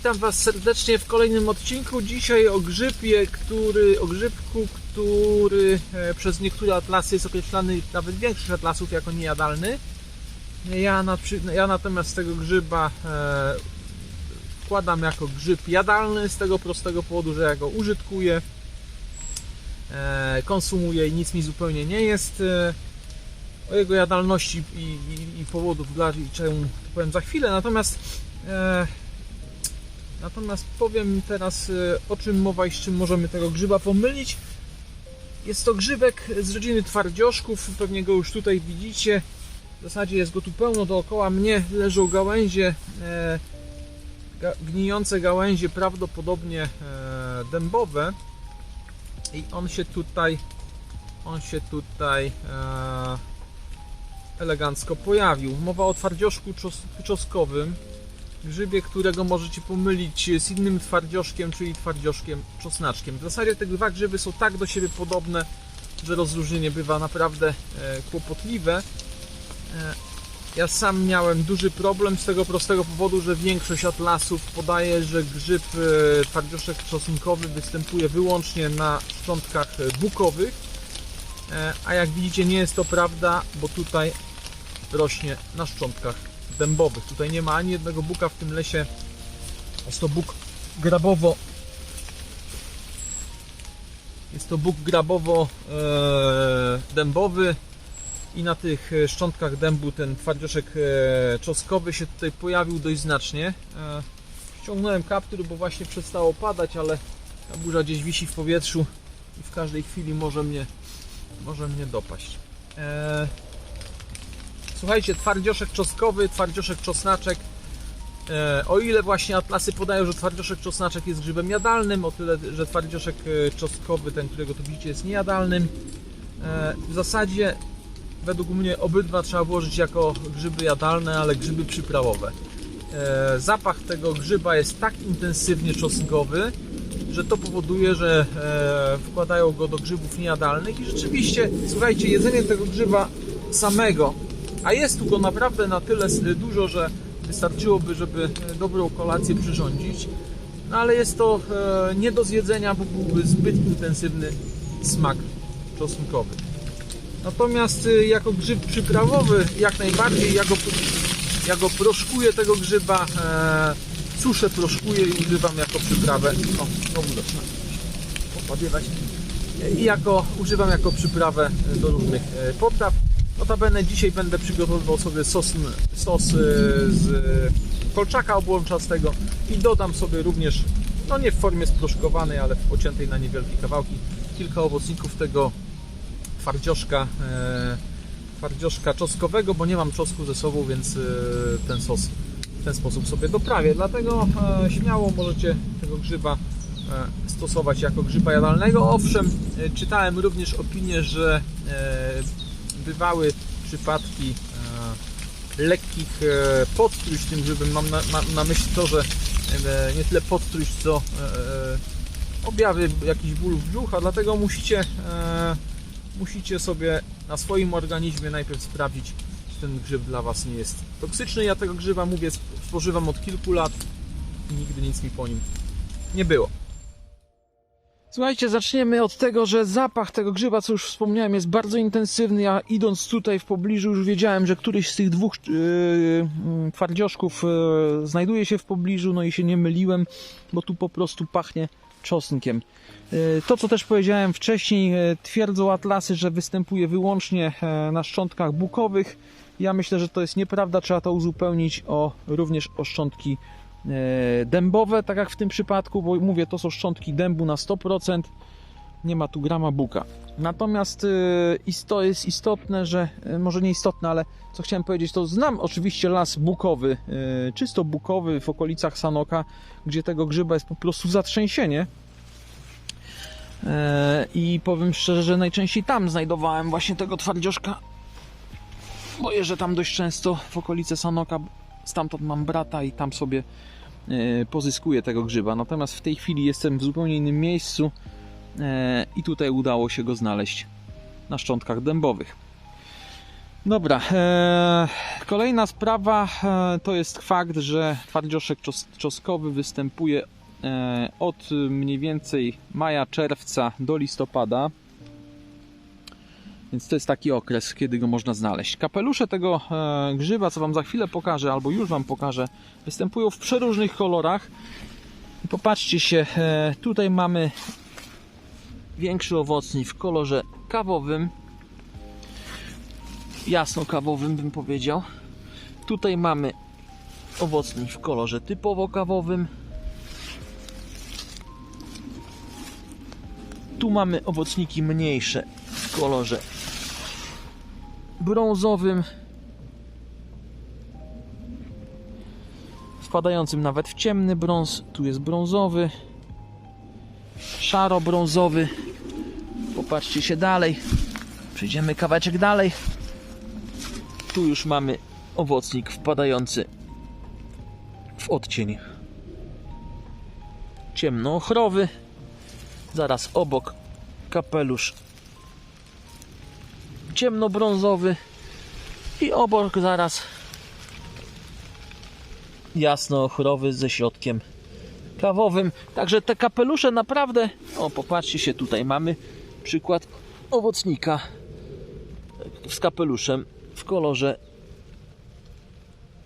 witam Was serdecznie w kolejnym odcinku. Dzisiaj o grzybie, który, o grzybku, który e, przez niektóre atlasy jest określany nawet większych atlasów jako niejadalny. Ja, na, ja natomiast tego grzyba e, wkładam jako grzyb jadalny z tego prostego powodu, że ja go użytkuję, e, konsumuję i nic mi zupełnie nie jest. E, o jego jadalności i, i, i powodów, dla czemu to powiem za chwilę. Natomiast e, natomiast powiem teraz e, o czym mowa i z czym możemy tego grzyba pomylić. Jest to grzybek z rodziny twardzioszków, pewnie go już tutaj widzicie. W zasadzie jest go tu pełno dookoła mnie. Leżą gałęzie, e, gnijące gałęzie, prawdopodobnie e, dębowe. I on się tutaj, on się tutaj e, elegancko pojawił. Mowa o twardzioszku czos, czoskowym, grzybie, którego możecie pomylić z innym twardzioszkiem, czyli twardzioszkiem czosnaczkiem. W zasadzie te dwa grzyby są tak do siebie podobne, że rozróżnienie bywa naprawdę e, kłopotliwe. E, ja sam miałem duży problem z tego prostego powodu, że większość atlasów podaje, że grzyb e, twardzioszek czosnkowy występuje wyłącznie na szczątkach bukowych. A jak widzicie nie jest to prawda, bo tutaj rośnie na szczątkach dębowych. Tutaj nie ma ani jednego buka w tym lesie. Jest to buk grabowo. Jest to buk grabowo e, i na tych e, szczątkach dębu ten twardzioszek e, czoskowy się tutaj pojawił dość znacznie. Ściągnąłem kaptur, bo właśnie przestało padać, ale ta burza gdzieś wisi w powietrzu i w każdej chwili może mnie, może mnie dopaść. Słuchajcie, twardzioszek czoskowy, twardzioszek czosnaczek. E, o ile właśnie atlasy podają, że twardzioszek czosnaczek jest grzybem jadalnym, o tyle, że twardzioszek e, czosnkowy, ten, którego tu widzicie, jest niejadalnym. E, w zasadzie, według mnie, obydwa trzeba włożyć jako grzyby jadalne, ale grzyby przyprawowe. Zapach tego grzyba jest tak intensywnie czosnkowy, że to powoduje, że wkładają go do grzybów niejadalnych i rzeczywiście, słuchajcie, jedzenie tego grzyba samego a jest tu go naprawdę na tyle dużo, że wystarczyłoby, żeby e, dobrą kolację przyrządzić. No ale jest to e, nie do zjedzenia, bo byłby zbyt intensywny smak czosnkowy. Natomiast e, jako grzyb przyprawowy, jak najbardziej, ja go, ja go proszkuję tego grzyba, e, suszę, proszkuję i używam jako przyprawę. O, znowu zaczyna popadywać. I jako, używam jako przyprawę do różnych potraw. Notabene dzisiaj będę przygotowywał sobie sos, sos z kolczaka obłączastego i dodam sobie również, no nie w formie sproszkowanej, ale pociętej na niewielkie kawałki, kilka owocników tego twardzioszka, e, twardzioszka czosnkowego, bo nie mam czosnku ze sobą, więc e, ten sos w ten sposób sobie doprawię. Dlatego e, śmiało możecie tego grzyba stosować jako grzyba jadalnego. Owszem, czytałem również opinię, że bywały przypadki e, lekkich e, podtrójść tym grzybem. Mam na, mam na myśli to, że e, nie tyle podtrójść, co objawy jakichś bólów brzucha, dlatego musicie, musicie sobie na swoim organizmie najpierw sprawdzić, czy ten grzyb dla Was nie jest toksyczny. Ja tego grzyba, mówię, sp- spożywam od kilku lat i nigdy nic mi po nim nie było. Słuchajcie, zaczniemy od tego, że zapach tego grzyba, co już wspomniałem, jest bardzo intensywny. Ja idąc tutaj w pobliżu już wiedziałem, że któryś z tych dwóch yy, yy, twardzioszków yy, znajduje się w pobliżu, no i się nie myliłem, bo tu po prostu pachnie czosnkiem. Yy, To, co też powiedziałem wcześniej, yy, twierdzą atlasy, że występuje wyłącznie e, na szczątkach bukowych. Ja myślę, że to jest nieprawda, trzeba to uzupełnić o, również o szczątki dębowe, tak jak w tym przypadku, bo mówię, to są szczątki dębu na 100%, nie ma tu grama buka. Natomiast e, isto jest istotne, że, e, może nie istotne, ale co chciałem powiedzieć, to znam oczywiście las bukowy, e, czysto bukowy w okolicach Sanoka, gdzie tego grzyba jest po prostu zatrzęsienie. E, I powiem szczerze, że najczęściej tam znajdowałem właśnie tego twardzioszka. Bo jeżdżę tam dość często w okolice Sanoka, stamtąd mam brata i tam sobie e, pozyskuję tego grzyba. Natomiast w tej chwili jestem w zupełnie innym miejscu e, i tutaj udało się go znaleźć na szczątkach dębowych. Dobra, e, kolejna sprawa to jest fakt, że twardzioszek czos, czoskowy występuje od mniej więcej maja, czerwca do listopada. Więc to jest taki okres, kiedy go można znaleźć. Kapelusze tego e, grzyba, co Wam za chwilę pokażę, albo już Wam pokażę, występują w przeróżnych kolorach. Popatrzcie się, e, tutaj mamy większy owocnik w kolorze kawowym, jasno kawowym bym powiedział. Tutaj mamy owocnik w kolorze typowo kawowym. Tu mamy owocniki mniejsze w kolorze brązowym. Wpadającym nawet w ciemny brąz. Tu jest brązowy. Szaro-brązowy. Popatrzcie się dalej. Przejdziemy kawałeczek dalej. Tu już mamy owocnik wpadający w odcień ciemnoochrowy. Zaraz obok kapelusz ciemnobrązowy i obok zaraz jasnoochrowy ze środkiem kawowym. Także te kapelusze naprawdę, o popatrzcie się tutaj mamy przykład owocnika z kapeluszem w kolorze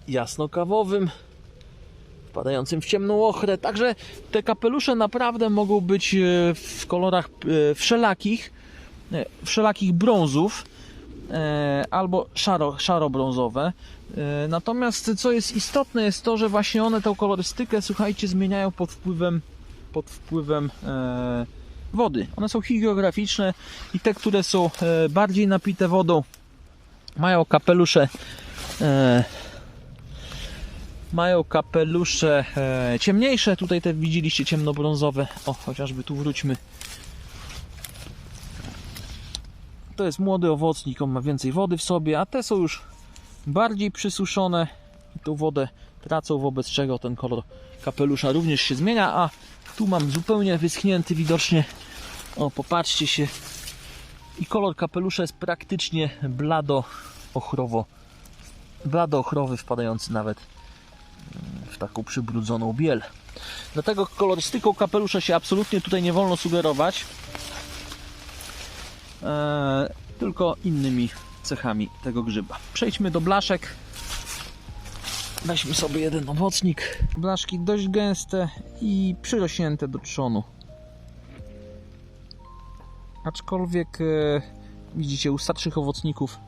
jasno-kawowym, wpadającym w ciemną ochrę. Także te kapelusze naprawdę mogą być e, w kolorach e, wszelakich, e, wszelakich brązów albo szaro, szaro-brązowe. E, Natomiast co jest istotne jest to, że właśnie one tę kolorystykę, słuchajcie, zmieniają pod wpływem, pod wpływem e, wody. One są hidrograficzne i te, które są e, bardziej napite wodą, mają kapelusze e, mają kapelusze e, ciemniejsze, tutaj te widzieliście ciemnobrązowe, o chociażby tu wróćmy to jest młody owocnik, on ma więcej wody w sobie, a te są już bardziej przysuszone. I tą wodę tracą, wobec czego ten kolor kapelusza również się zmienia, a tu mam zupełnie wyschnięty widocznie, o popatrzcie się. I kolor kapelusza jest praktycznie blado ochrowo blado ochrowy wpadający nawet mm, w taką przybrudzoną biel. Dlatego kolorystyką kapelusza się absolutnie tutaj nie wolno sugerować tylko innymi cechami tego grzyba. Przejdźmy do blaszek. Weźmy sobie jeden owocnik. Blaszki dość gęste i przyrośnięte do trzonu. Aczkolwiek e, widzicie u starszych owocników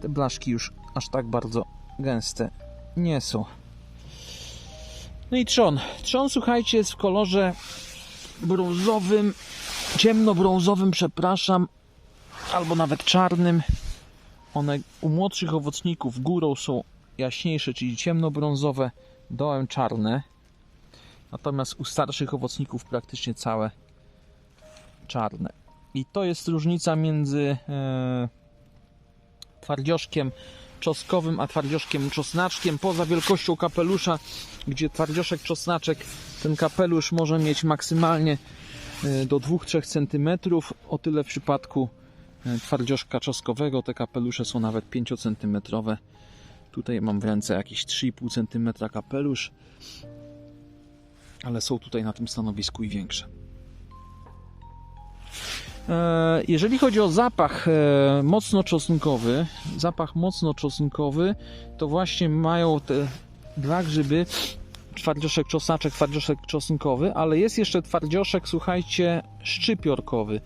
te blaszki już aż tak bardzo gęste nie są. No i trzon. Trzon, słuchajcie, jest w kolorze brązowym, ciemnobrązowym, przepraszam, albo nawet czarnym. One u młodszych owocników górą są jaśniejsze, czyli ciemnobrązowe, dołem czarne. Natomiast u starszych owocników praktycznie całe czarne. I to jest różnica między e, twardzioszkiem czosnkowym, a twardzioszkiem czosnaczkiem. Poza wielkością kapelusza, gdzie twardzioszek czosnaczek, ten kapelusz może mieć maksymalnie e, do 2-3 cm. O tyle w przypadku twardzioszka czosnkowego te kapelusze są nawet 5 cm. Tutaj mam w ręce jakiś 3,5 cm kapelusz, ale są tutaj na tym stanowisku i większe. E, Jeżeli chodzi o zapach e, mocno czosnkowy, zapach mocno czosnkowy, to właśnie mają te dwa grzyby, twardzioszek czosnaczek, twardzioszek czosnkowy, ale jest jeszcze twardzioszek, słuchajcie, szczypiorkowy,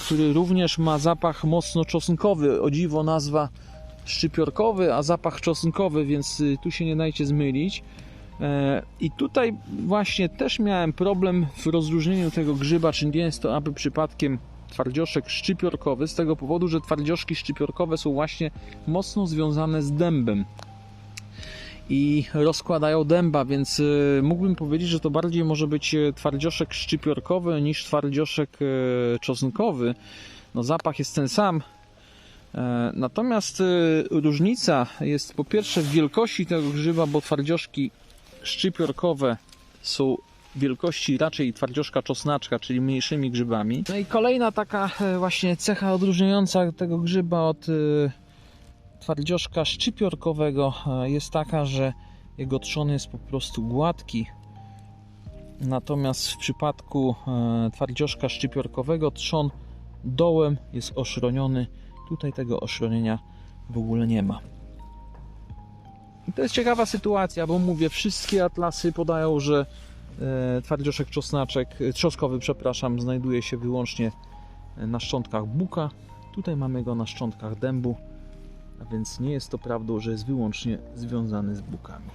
który również ma zapach mocno czosnkowy. O dziwo nazwa szczypiorkowy, a zapach czosnkowy, więc y, tu się nie dajcie zmylić. E, I tutaj właśnie też miałem problem w rozróżnieniu tego grzyba, czy nie jest to aby przypadkiem twardzioszek szczypiorkowy, z tego powodu, że twardzioszki szczypiorkowe są właśnie mocno związane z dębem i rozkładają dęba, więc y, mógłbym powiedzieć, że to bardziej może być e, twardzioszek szczypiorkowy niż twardzioszek e, czosnkowy. No zapach jest ten sam. E, Natomiast y, różnica jest po pierwsze w wielkości tego grzyba, bo twardzioszki szczypiorkowe są wielkości raczej twardzioszka czosnaczka, czyli mniejszymi grzybami. No i kolejna taka e, właśnie cecha odróżniająca tego grzyba od twardzioszka szczypiorkowego e, jest taka, że jego trzon jest po prostu gładki. Natomiast w przypadku e, twardzioszka szczypiorkowego trzon dołem jest oszroniony. Tutaj tego oszronienia w ogóle nie ma. I to jest ciekawa sytuacja, bo mówię, wszystkie atlasy podają, że e, twardzioszek czosnaczek, trzoskowy, przepraszam, znajduje się wyłącznie na szczątkach buka. Tutaj mamy go na szczątkach dębu, a więc nie jest to prawdą, że jest wyłącznie związany z bukami.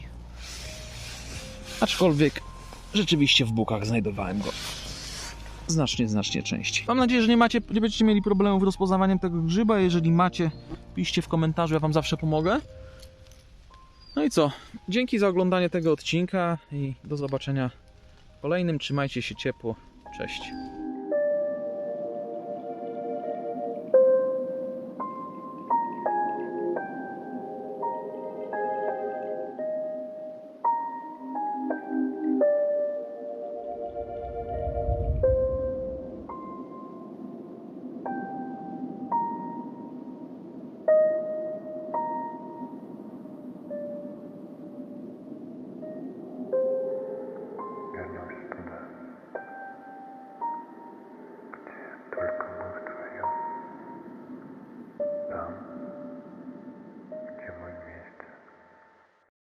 Aczkolwiek rzeczywiście w bukach znajdowałem go znacznie, znacznie częściej. Mam nadzieję, że nie macie, nie będziecie mieli problemów z rozpoznawaniem tego grzyba. Jeżeli macie, piszcie w komentarzu, ja Wam zawsze pomogę. No i co? Dzięki za oglądanie tego odcinka i do zobaczenia w kolejnym. Trzymajcie się ciepło. Cześć.